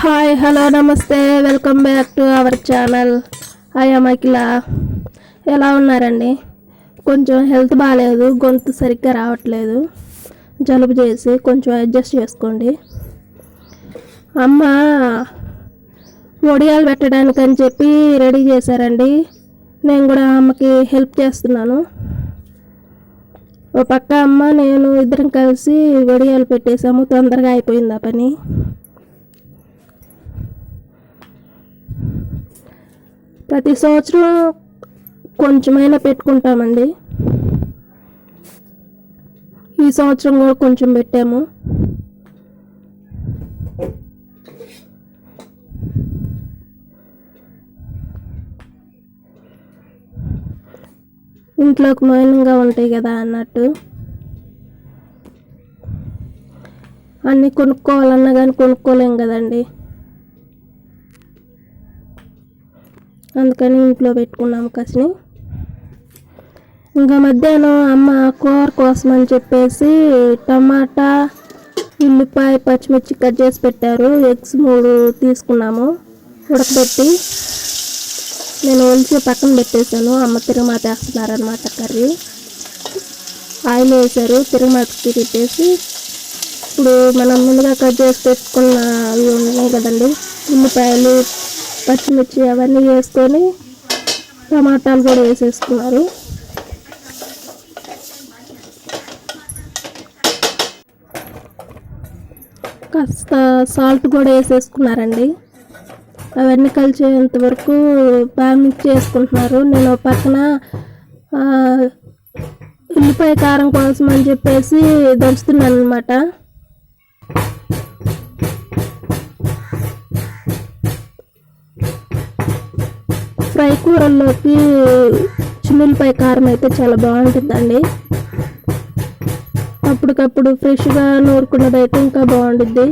Hi hello నమస్తే. Welcome back to our channel. Hi అమ్మాయికిలా ఎలా ఉన్నారండి? కొంచెం హెల్త్ బాగాలేదు గొంతు సరిగ్గా రావట్లేదు. జలుబు చేసి కొంచెం అడ్జస్ట్ చేసుకోండి. అమ్మ వడియాలు పెట్టడానికి అని చెప్పి రెడీ చేశారండి. నేను కూడా అమ్మకి హెల్ప్ చేస్తున్నాను. ఓ పక్క అమ్మ నేను ఇద్దరం కలిసి వడియాలు పెట్టేశాము. తొందరగా అయిపోయింది ఆ పని. ప్రతి సంవత్సరం కొంచెమైనా పెట్టుకుంటామండి. ఈ సంవత్సరం కూడా కొంచెం పెట్టాము. ఇంట్లోకి మౌనంగా ఉంటాయి కదా అన్నట్టు. అన్నీ కొనుక్కోవాలన్నా కానీ కొనుక్కోలేం కదండి. అందుకని ఇంట్లో పెట్టుకున్నాము కసిని. ఇంకా మధ్యాహ్నం అమ్మ కూర కోసం అని చెప్పేసి టమాటా ఉల్లిపాయ పచ్చిమిర్చి కట్ చేసి పెట్టారు. ఎగ్స్ మూడు తీసుకున్నాము ఉడకబెట్టి. నేను ఒలిచి పక్కన పెట్టేశాను. అమ్మ తిరుమాత వేస్తున్నారనమాట కర్రీ. ఆయిల్ వేసారు. తిరుమాతకి తిప్పేసి ఇప్పుడు మనం ముందుగా కట్ చేసి పెట్టుకున్న అవి ఉన్నాయి కదండి. ఉల్లిపాయలు పచ్చిమిర్చి అవన్నీ వేసుకొని టమాటాలు కూడా వేసేసుకున్నారు. కాస్త సాల్ట్ కూడా వేసేసుకున్నారండి. అవన్నీ కలిసేంత వరకు బాగా మిక్స్ చేసుకుంటున్నారు. నేను ఒక పక్కన ఉల్లిపాయ కారం కోసం అని చెప్పేసి దంచుతున్నాను అనమాట ఫ్రై కూరల్లోకి చిన్నులపై కారం అయితే చాలా బాగుంటుందండి. అప్పటికప్పుడు ఫ్రెష్గా నూరుకున్నది అయితే ఇంకా బాగుంటుంది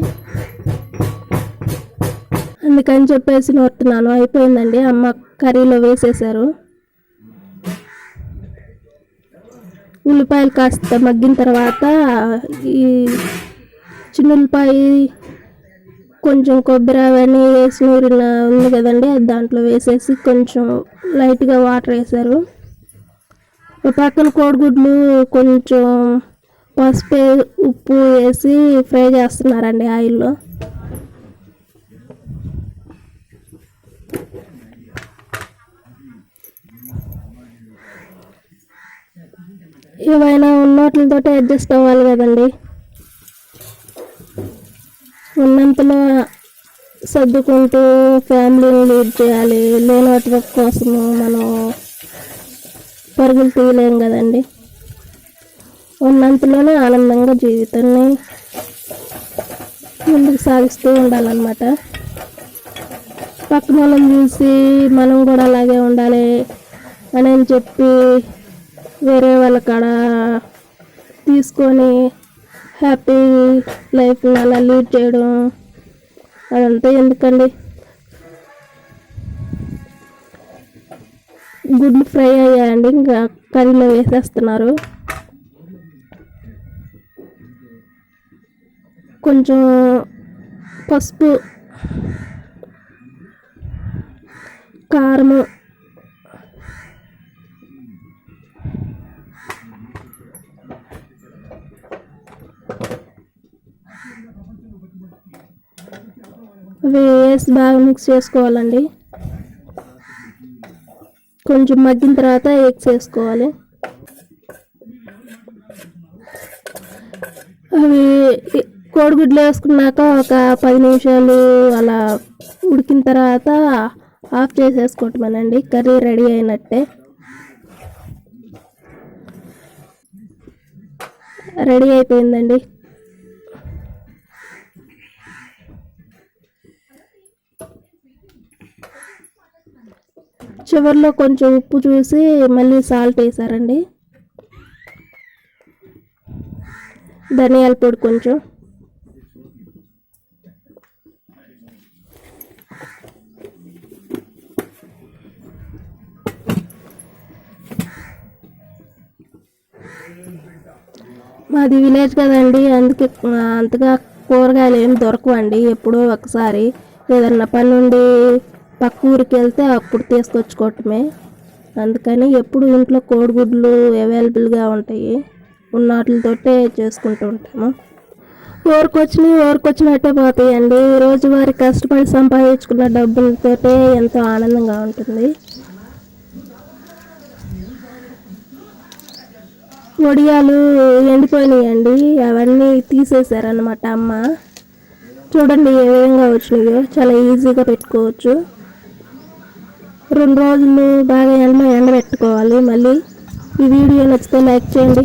అందుకని చెప్పేసి నూరుతున్నాను. అయిపోయిందండి. అమ్మ కర్రీలో వేసేసారు ఉల్లిపాయలు కాస్త మగ్గిన తర్వాత ఈ చిన్నులపాయ కొంచెం కొబ్బరి అవన్నీ వేసి నూరిన ఉంది కదండి అది దాంట్లో వేసేసి కొంచెం లైట్గా వాటర్ వేసారు పక్కన కోడిగుడ్లు కొంచెం పసుపు ఉప్పు వేసి ఫ్రై చేస్తున్నారండి ఆయిల్లో. ఏవైనా ఉన్నోట్లతో అడ్జస్ట్ అవ్వాలి కదండి. ఉన్నంతలో సర్దుకుంటూ ఫ్యామిలీని లీడ్ చేయాలి. లేని వాటి కోసము మనం పరుగులు తీయలేం కదండి. ఉన్నంతలోనే ఆనందంగా జీవితాన్ని ముందుకు సాగిస్తూ ఉండాలన్నమాట. పక్కన వాళ్ళని చూసి మనం కూడా అలాగే ఉండాలి అని అని చెప్పి వేరే వాళ్ళ కాడ తీసుకొని హ్యాపీ లైఫ్ అలా లీడ్ చేయడం అదంతా ఎందుకండి? గుడ్లు ఫ్రై అయ్యాయండి ఇంకా కర్రీలో వేసేస్తున్నారు. కొంచెం పసుపు కారము అవి వేసి బాగా మిక్స్ చేసుకోవాలండి. కొంచెం మగ్గిన తర్వాత ఎగ్స్ వేసుకోవాలి. అవి కోడిగుడ్లు వేసుకున్నాక ఒక పది నిమిషాలు అలా ఉడికిన తర్వాత ఆఫ్ చేసేసుకోవటమేనండి. కర్రీ రెడీ అయినట్టే. రెడీ అయిపోయిందండి. చివరిలో కొంచెం ఉప్పు చూసి మళ్ళీ సాల్ట్ వేసారండి. ధనియాల పొడి కొంచెం. మాది విలేజ్ కదండి అందుకే అంతగా కూరగాయలు ఏం దొరకవండి ఎప్పుడో ఒకసారి. ఏదన్నా పని ఉండి పక్క ఊరికి వెళ్తే అప్పుడు తీసుకొచ్చుకోవటమే. అందుకని ఎప్పుడు ఇంట్లో కోడిగుడ్లు అవైలబుల్గా ఉంటాయి ఉన్న వాటితోటే చేసుకుంటూ ఉంటాము. ఊరికొచ్చినవి ఊరికొచ్చినట్టే పోతాయండి. రోజువారి కష్టపడి సంపాదించుకున్న డబ్బులతోటే ఎంతో ఆనందంగా ఉంటుంది. వడియాలు ఎండిపోయినాయండి. అవన్నీ తీసేశారనమాట అమ్మ. చూడండి ఏ విధంగా వచ్చినాయో. చాలా ఈజీగా పెట్టుకోవచ్చు. రెండు రోజులు బాగా ఎండ ఎండబెట్టుకోవాలి. మళ్ళీ ఈ వీడియో నచ్చితే లైక్ చేయండి.